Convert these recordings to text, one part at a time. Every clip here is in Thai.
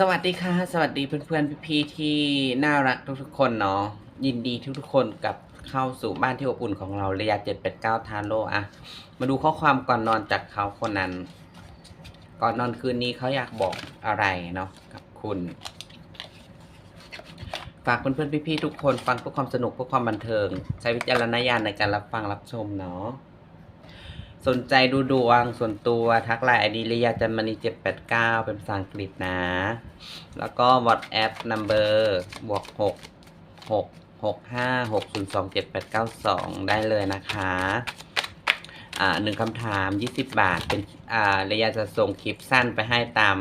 สวัสดีค่ะ สวัสดีเพื่อนๆพี่ๆที่น่ารักทุกๆคนเนาะยินดีทุกๆคนกับเข้าสู่บ้านที่อบอุ่นของเราระยะ789ทาโร่อะมาดูข้อความก่อนนอนจากเขาคนนั้น ก่อนนอนคืนนี้เขาอยากบอกอะไรเนาะกับคุณ ฝากเพื่อนๆพี่ๆทุกคนฟังเพื่อความสนุกเพื่อความบันเทิง ใช้วิจารณญาณในการรับฟังรับชมเนาะ สนใจดูดวงส่วนตัวทักไลน์ไอดีระยะจันมณี789เก้าเป็นภาษาอังกฤษนะ แล้วก็ WhatsApp number บวก6 6 6 5 6 0 2 7 8 9 2ได้เลยนะคะ อ่าหนึ่งคำถาม20บบาทเป็นอ่าระยะจะส่งคลิปสั้นไปให้ตาม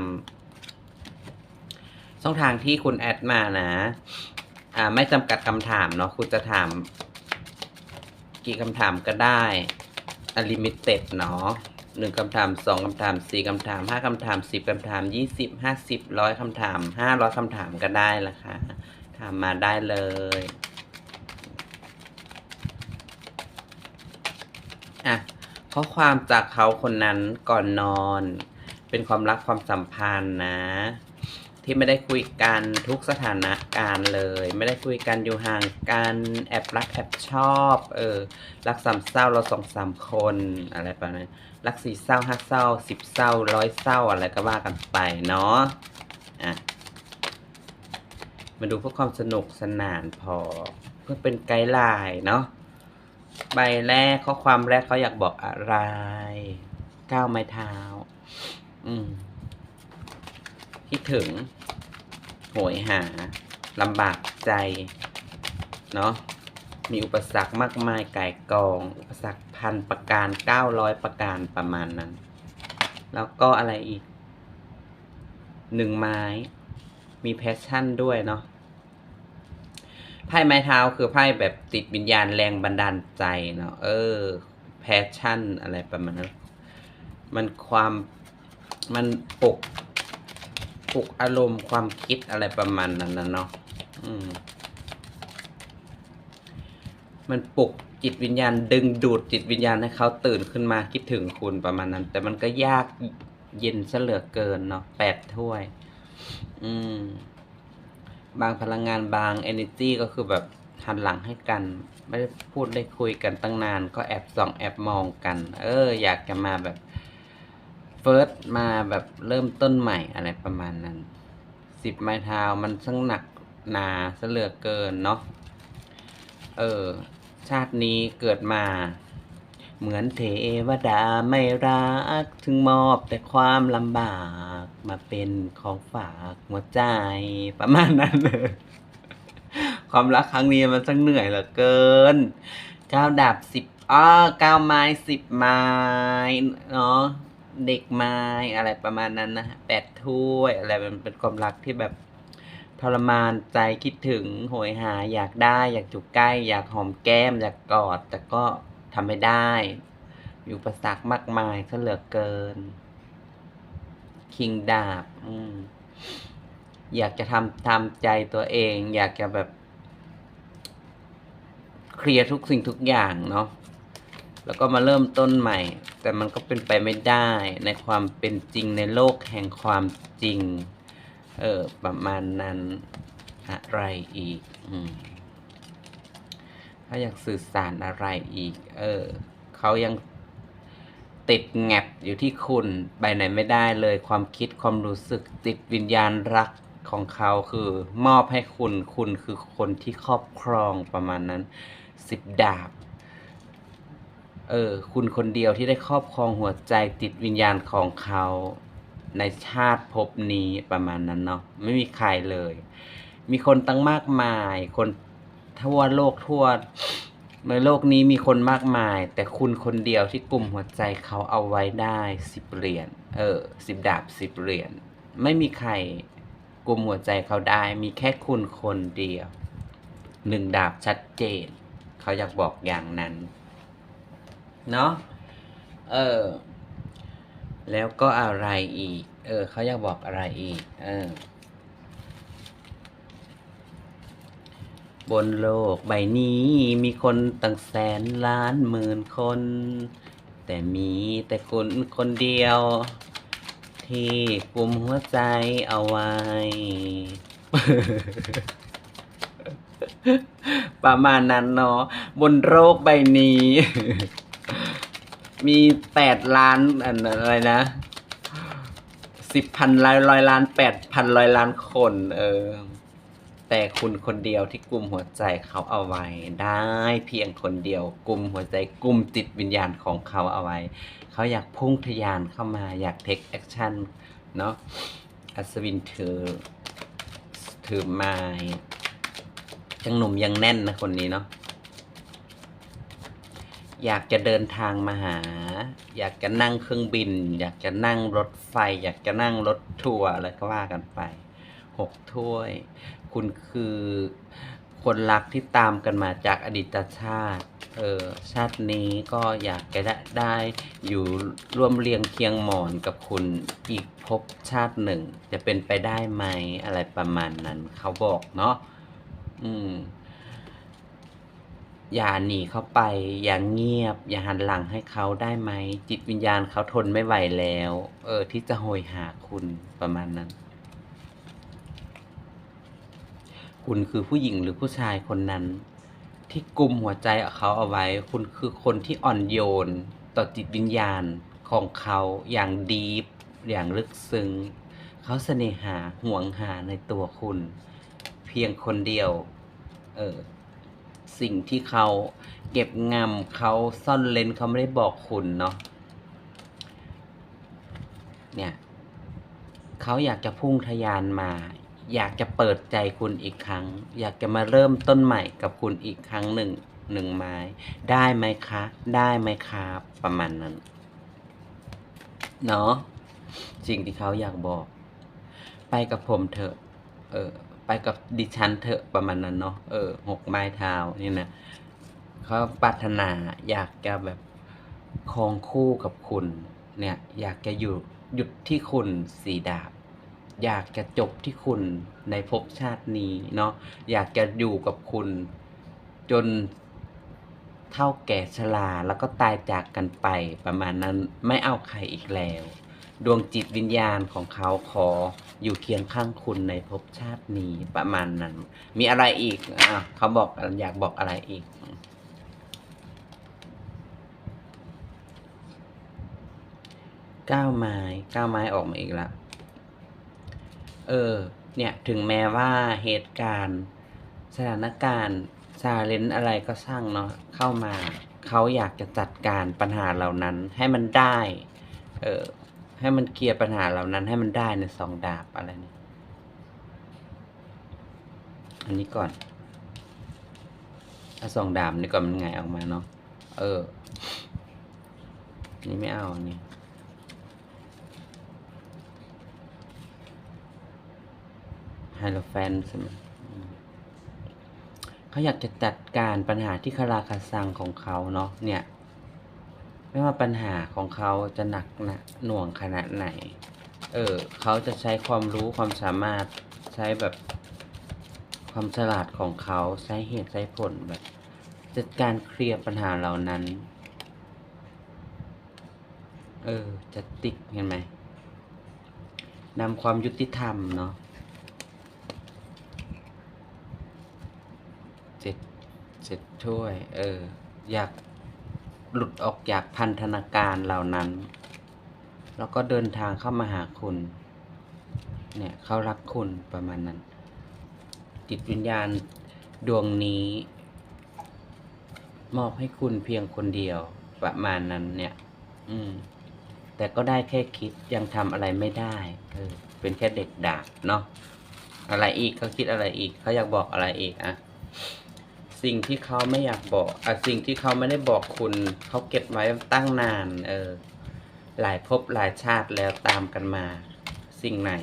ช่องทางที่คุณแอดมานะ อ่าไม่จำกัดคำถามเนาะคุณจะถาม กี่คำถามก็ได้ อลิมิเต็ดเนาะหนึ่งคำถามสองคำถามสี่คำถามห้าคำถามสิบคำถามยี่สิบห้าสิบร้อยคำถามห้าร้อยคำถามก็ได้ละค่ะถามมาได้เลยอะข้อความจากเขาคนนั้นก่อนนอน เป็นความรักความสัมพันธ์นะ ที่ไม่ได้คุยกันทุกสถานะการณ์เลย ไม่ได้คุยกันอยู่ห่างกันแอบรักแอบชอบเออรักสามเศร้าเราสองสามคนอะไรประมาณนั้นรักสี่เศร้าห้าเศร้าสิบเศร้าร้อยเศร้าอะไรก็ว่ากันไปเนาะอะมาดูเพื่อความสนุกสนานพอ เพื่อเป็นไกด์ไลน์เนาะใบแรกข้อความแรกเขาอยากบอกอะไรก้าวไม้เท้า อืมคิดถึง โหยหาลำบากใจ เนาะมีอุปสรรคมากมายไก่ายกอง อุปสรรคพันประการเก้าร้อยประการประมาณนั้น แล้วก็อะไรอีกหนึ่งไม้ มีแพชชั่นด้วยเนาะไพ่ไม้เท้าคือไพ่แบบติดวิญญาณแรงบันดาลใจเนาะเออแพชชั่นอะไรประมาณนั้น มันความมันปก ปลุกอารมณ์ความคิดอะไรประมาณนั้นนะเนาะมมันปลุกจิตวิญญาณ ดึงดูดจิตวิญญาณให้เขาตื่นขึ้นมาคิดถึงคุณประมาณนั้น แต่มันก็ยากเย็นเหลือเกินเนาะแปดถ้วย อืม บางพลังงานบาง energy ก็คือแบบหันหลังให้กัน ไม่ได้พูดได้คุยกันตั้งนาน ก็แอบส่องแอบมองกัน เออ อยากจะมาแบบ เฟิร์สมาแบบเริ่มต้นใหม่อะไรประมาณนั้นสิบไม้เท้ามันช่างหนักหนาเหลือเกินเนาะเออ ชาตินี้เกิดมา เหมือนเทวดาไม่รัก ถึงมอบแต่ความลำบากมาเป็นของฝากหัวใจประมาณนั้นเลยความรักครั้งนี้มันช่างเหนื่อยเหลือเกินเก้าดาบสิบอ้อเก้าไม้สิบไม้เนาะ เด็กไม้อะไรประมาณนั้นนะแปดถ้วยอะไรมันเป็นความรักที่แบบทรมานใจคิดถึงโหยหาอยากได้ อยากจุกใกล้ อยากหอมแก้ม อยากกอด แต่ก็ทำไม่ได้มีอุปสรรคมากมายซะเหลือเกิน คิงดาบอยากจะทำทำใจตัวเอง อยากจะแบบ เคลียร์ทุกสิ่งทุกอย่างเนาะ แล้วก็มาเริ่มต้นใหม่ แต่มันก็เป็นไปไม่ได้ในความเป็นจริงในโลกแห่งความจริง เออ ประมาณนั้นอะไรอีกอืมเขาอยากสื่อสารอะไรอีก เออ เขายังติดแงบอยู่ที่คุณไปไหนไม่ได้เลยความคิดความรู้สึกติดวิญญาณรักของเขาคือมอบให้คุณ คุณคือคนที่ครอบครองประมาณนั้น สิบดาบ เออ คุณคนเดียวที่ได้ครอบครองหัวใจติดวิญญาณของเขาในชาติภพนี้ประมาณนั้นเนาะไม่มีใครเลย มีคนตั้งมากมาย คนทั่วโลกทั่วในโลกนี้มีคนมากมาย แต่คุณคนเดียวที่กลุ่มหัวใจเขาเอาไว้ได้สิบเหรียญเออสิบดาบสิบเหรียญไม่มีใครกลุ่มหัวใจเขาได้ มีแค่คุณคนเดียวหนึ่งดาบชัดเจน เขาอยากบอกอย่างนั้น เนาะเออ แล้วก็อะไรอีก เออเขาอยากบอกอะไรอีก เออ บนโลกใบนี้มีคนตั้งแสนล้านหมื่นคน แต่มีแต่คุณคนเดียวททีกลุ่มหัวใจเอาไว้ ประมาณนั้นเนาะบนโลกใบนี้ มีแปดล้านอะไรนะสิบพันร้อยร้อยล้านแปดพันร้อยล้านคน เออ แต่คุณคนเดียวที่กลุ่มหัวใจเขาเอาไว้ ได้เพียงคนเดียวกลุ่มหัวใจกลุ่มจิตวิญญาณของเขาเอาไว้ เขาอยากพุ่งทะยานเข้ามาอยากเทคแอคชั่นเนาะอัศวินถือถือไม้ยังหนุ่มยังแน่นนะคนนี้เนาะ อยากจะเดินทางมาหา อยากจะนั่งเครื่องบิน อยากจะนั่งรถไฟ อยากจะนั่งรถทัวร์อะไรก็ว่ากันไปหกถ้วย คุณคือคนรักที่ตามกันมาจากอดีตชาติ เออชาตินี้ก็อยากจะได้ได้อยู่ร่วมเรียงเคียงหมอนกับคุณอีกภพชาติหนึ่ง จะเป็นไปได้ไหมอะไรประมาณนั้น เขาบอกเนาะอืม อย่าหนีเข้าไป อย่าเงียบ อย่าหันหลังให้เขาได้ไหม จิตวิญญาณเขาทนไม่ไหวแล้ว เออ ที่จะโหยหาคุณประมาณนั้น คุณคือผู้หญิงหรือผู้ชายคนนั้น ที่กลุ่มหัวใจเขาเอาไว้ คุณคือคนที่อ่อนโยน ต่อจิตวิญญาณของเขาอย่างดีฟอย่างลึกซึ้งเขาเสน่หาห่วงหาในตัวคุณ เพียงคนเดียว เออ สิ่งที่เขาเก็บงำเขาซ่อนเลนเขาไม่ได้บอกคุณเนาะเนี่ยเขาอยากจะพุ่งทะยานมา อยากจะเปิดใจคุณอีกครั้ง อยากจะมาเริ่มต้นใหม่กับคุณอีกครั้งหนึ่งหนึ่งไม้ ได้ไหมคะ ได้ไหมครับ ประมาณนั้นเนาะสิ่งที่เขาอยากบอก ไปกับผมเถอะ เออ ไปกับดิฉันเถอะประมาณนั้นเนาะเออหกไม้เท้านี่นะเขาปรารถนาอยากจะแบบครองคู่กับคุณ เนี่ยอยากจะอยู่หยุดที่คุณสีดาบ อยากจะจบที่คุณในภพชาตินี้เนาะอยากจะอยู่กับคุณ จนเท่าแก่ชราแล้วก็ตายจากกันไปประมาณนั้นไม่เอาใครอีกแล้ว ดวงจิตวิญญาณของเขาขออยู่เคียงข้างคุณในภพชาตินี้ประมาณนั้น มีอะไรอีกอะเขาบอกอยากบอกอะไรอีกก้าไม้ก้าไม้ออกมาอีกแล้วเออ เนี่ย ถึงแม้ว่าเหตุการณ์ สถานการณ์ซาเลนอะไรก็ช่างเนาะเข้ามา เขาอยากจะจัดการปัญหาเหล่านั้นให้มันได้ เออ ให้มันเคลียร์ปัญหาเหล่านั้นให้มันได้ในสองดาบอะไรนี่อันนี้ก่อนเอาสองดาบนี่ก่อนมันไงออกมาเนาะ เออ นี่ไม่เอาอันนี้ไฮโลแฟนใช่ไหมเขาอยากจะจัดการปัญหาที่คาราคาซังของเขาเนาะเนี่ย ไม่ว่าปัญหาของเขาจะหนักหนะหน่วงขนาดไหน เออเขาจะใช้ความรู้ความสามารถใช้แบบความฉลาดของเขาใช้เหตุใช้ผลแบบจัดการเคลียร์ปัญหาเหล่านั้น เออ จะติกเห็นไหมนำความยุติธรรมเนาะเจ็ดเจ็ดถ้วย เออ อยาก หลุดออกจากพันธนาการเหล่านั้น แล้วก็เดินทางเข้ามาหาคุณ เนี่ยเขารักคุณประมาณนั้น จิตวิญญาณดวงนี้ มอบให้คุณเพียงคนเดียวประมาณนั้นเนี่ย อืม แต่ก็ได้แค่คิดยังทำอะไรไม่ได้เออเป็นแค่เด็กดาบเนาะอะไรอีกเขาคิดอะไรอีกเขาอยากบอกอะไรอีกอะ สิ่งที่เขาไม่อยากบอกอะสิ่งที่เขาไม่ได้บอกคุณ เขาเก็บไว้ตั้งนาน เออ หลายภพหลายชาติแล้วตามกันมา สิ่งไหน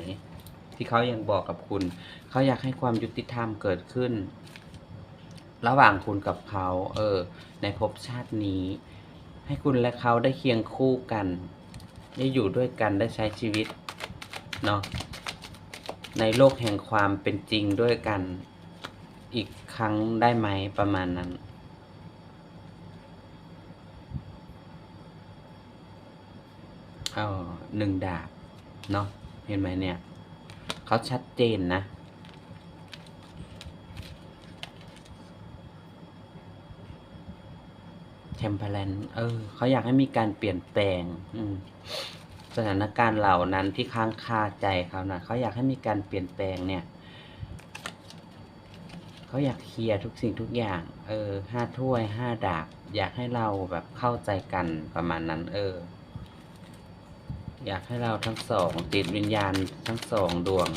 ที่เขายังบอกกับคุณ เขาอยากให้ความยุติธรรมเกิดขึ้น ระหว่างคุณกับเขา เออ ในภพชาตินี้ ให้คุณและเขาได้เคียงคู่กัน ได้อยู่ด้วยกันได้ใช้ชีวิต เนาะในโลกแห่งความเป็นจริงด้วยกัน อีกครั้งได้ไหมประมาณนั้น เอาหนึ่งดาบ เนาะเห็นไหมเนี่ย เขาชัดเจนนะ เทมเพลนเออ เขาอยากให้มีการเปลี่ยนแปลง อืมสถานการณ์เหล่านั้นที่ค้างคาใจเขาน่ะ เขาอยากให้มีการเปลี่ยนแปลงเนี่ย เขาอยากเคลียร์ทุกสิ่งทุกอย่าง เออห้าถ้วยห้าดาบ อยากให้เราแบบเข้าใจกันประมาณนั้น เออ อยากให้เราทั้งสองจิตวิญญาณทั้งสองดวง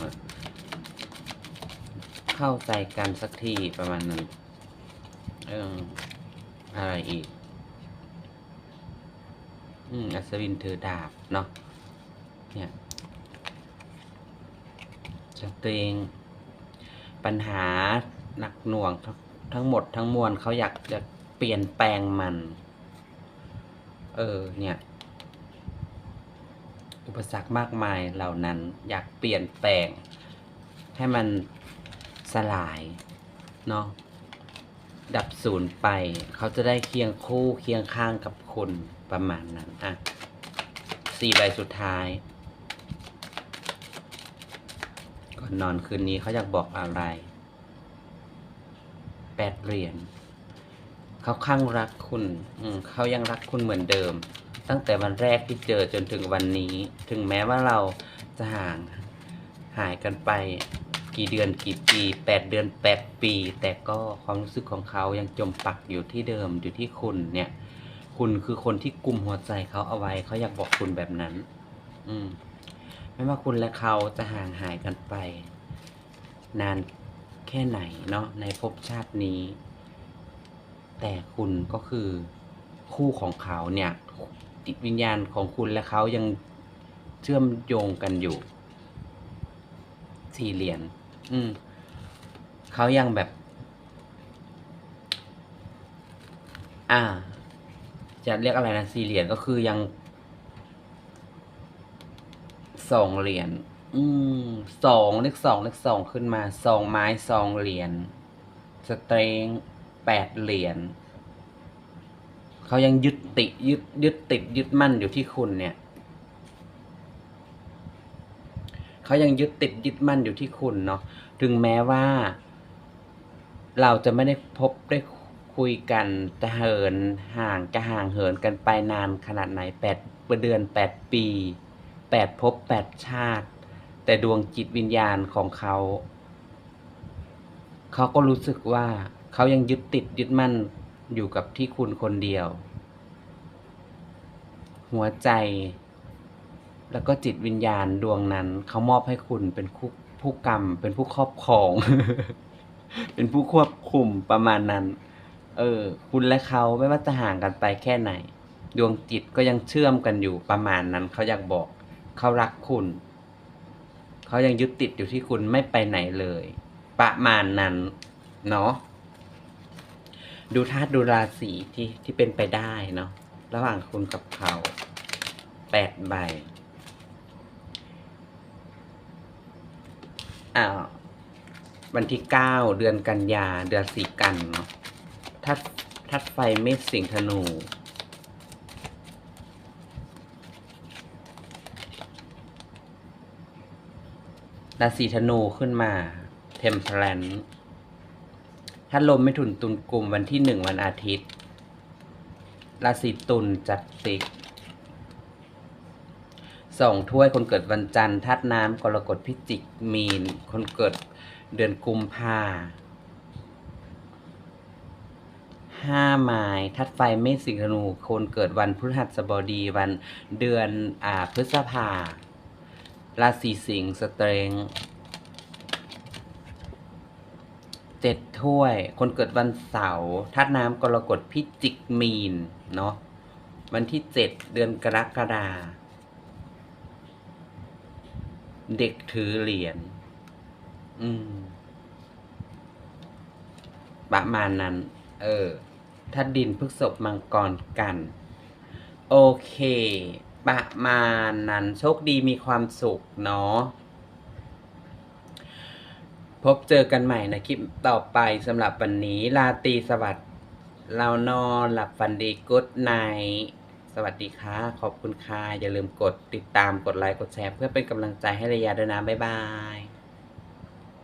เข้าใจกันสักทีประมาณนั้น เออ อะไรอีก อืมอัศวินถือดาบเนาะ เนี่ยจะเองปัญหา หนักหน่วงทั้งหมดทั้งมวลเขาอยากจะเปลี่ยนแปลงมัน เออ เนี่ย อุปสรรคมากมายเหล่านั้น อยากเปลี่ยนแปลง ให้มันสลายเนาะดับศูนย์ไป เขาจะได้เคียงคู่เคียงข้างกับคุณประมาณนั้น อะสี่ใบสุดท้าย ก่อนนอนคืนนี้เขาอยากบอกอะไร แปดเหรียญเขาข้างรักคุณ อืมเขายังรักคุณเหมือนเดิม ตั้งแต่วันแรกที่เจอจนถึงวันนี้ ถึงแม้ว่าเราจะห่างหายกันไป กี่เดือนกี่ปีแปดเดือนแปดปี แต่ก็ความรู้สึกของเขายังจมปักอยู่ที่เดิมอยู่ที่คุณเนี่ย คุณคือคนที่กุมหัวใจเขาเอาไว้เขาอยากบอกคุณแบบนั้น อืมไม่ว่าคุณและเขาจะห่างหายกันไป นาน แค่ไหนเนาะในภพชาตินี้ แต่คุณก็คือคู่ของเขาเนี่ยจิตวิญญาณของคุณและเขายังเชื่อมโยงกันอยู่สี่เหรียญอืมเขายังแบบ อ่า จะเรียกอะไรนะสี่เหรียญก็คือยังสองเหรียญ อืมสองเลขสองเลขสองขึ้นมาสองไม้สองเหรียญสเตรงแปดเหรียญเขายังยึดติยึดยึดติดยึดมั่นอยู่ที่คุณเนี่ยเขายังยึดติดยึดมั่นอยู่ที่คุณเนาะถึงแม้ว่า เราจะไม่ได้พบได้คุยกันจะเหินห่างจะห่างเหินกันไปนานขนาดไหนแปดเดือนแปดปีแปดภพแปดชาติ แต่ดวงจิตวิญญาณของเขา เขาก็รู้สึกว่าเขายังยึดติดยึดมั่นอยู่กับที่คุณคนเดียว หัวใจ แล้วก็จิตวิญญาณดวงนั้น เขามอบให้คุณเป็นผู้ผู้กรรม เป็นผู้ครอบครอง เป็นผู้ควบคุมประมาณนั้น เออ คุณและเขาไม่ว่าจะห่างกันไปแค่ไหน ดวงจิตก็ยังเชื่อมกันอยู่ประมาณนั้น เขาอยากบอก เขารักคุณ เขายังยึดติดอยู่ที่คุณไม่ไปไหนเลย ประมาณนั้นเนาะดูธาตุดูราศีที่ที่เป็นไปได้เนาะระหว่างคุณกับเขาแปดใบอ่าวันที่เก้าเดือนกันยาเดือนสี่กันเนาะทัดทัดไฟเมษสิงธนู ราศีธนูขึ้นมา เทมเพลนถ้าลมไม่ถุนตุนกลุ่มวันที่หนึ่งวันอาทิตย์ ราศีตุลจัดติกสองถ้วยคนเกิดวันจันทร์ธาตุน้ำกรกฎพิจิกมีน คนเกิดเดือนกุมภาห้าไม้ทัดไฟเมษสิงห์ธนูคนเกิดวันพฤหัสบดีวันเดือนอ่าพฤษภา ราศีสิงห์สเตรงเจ็ดถ้วย คนเกิดวันเสาร์ธาตุน้ำกรกฎพิจิกมีน เนาะวันที่เจ็ดเดือนกรกฎาเด็กถือเหรียญอืม ประมาณนั้น เออถ้าดินพฤกษบมังกรกัน โอเค ประมาณนั้นโชคดีมีความสุขเนาะพบเจอกันใหม่ในคลิปต่อไปสำหรับวันนี้ลาตีสวัสดิ์เรานอนหลับฝันดีกุ๊ดไนสสวัสดีค่ะ ขอบคุณค่ะ อย่าลืมกดติดตามกดไลค์กดแชร์เพื่อเป็นกำลังใจให้ระยะด้วยนะ บ๊ายบาย